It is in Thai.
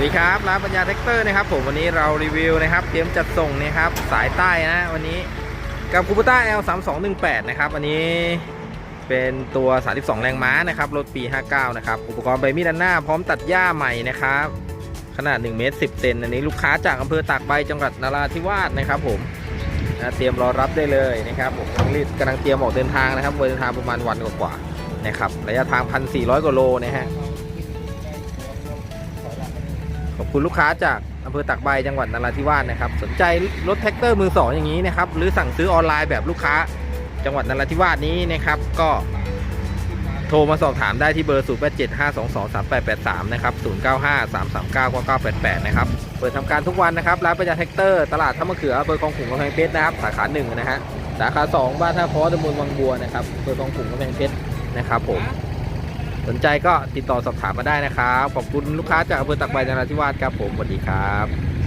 วัสดีครับร้านปัญญาแท็กเตอร์นะครับผมวันนี้เรารีวิวนะครับเตรียมจัดส่งนะครับสายใต้นะวันนี้กับคูปต้า L 3 2 1 8นะครับอันนี้เป็นตัว 32 แรงม้านะครับรถปี 59 นะครับอุปกรณ์ใบมีดด้านหน้าพร้อมตัดหญ้าใหม่นะครับขนาด1เมตร10เซนอันนี้ลูกค้าจากอำเภอตากใบจังหวัดนราธิวาสนะครับผมเตรียมรอรับได้เลยนะครับผมกำลังรีบกำลังเตรียมออกเดินทางนะครับเดินทางประมาณวันกว่าๆนะครับระยะทาง 1,400กว่าโลนะฮะ ขอบคุณลูกค้าจากอำเภอตากใบจังหวัดนราธิวาสนะครับ สนใจรถแท็กเตอร์มือสองอย่างนี้นะครับ หรือสั่งซื้อออนไลน์แบบลูกค้าจังหวัดนราธิวาสนี้นะครับ ก็โทรมาสอบถามได้ที่เบอร์ 0 8 7 5 2 2 3 8 8 3 นะครับ 0 9 5 3 3 9 9 9 8 8 นะครับ เปิดทำการทุกวันนะครับ ร้านประหยัดแท็กเตอร์ ตลาดท่ามะเขืออำเภอคลองขุงกำแพงเพชรนะครับ สาขาหนึ่งนะฮะ สาขาสองบ้านท่าพอตำบลวังบัวนะครับอำเภอคลองขุงกำแพงเพชรนะครับผม สนใจก็ติดต่อสอบถามมาได้นะครับ ขอบคุณลูกค้าจากอำเภอตากใบนราธิวาสครับผมสวัสดีครับ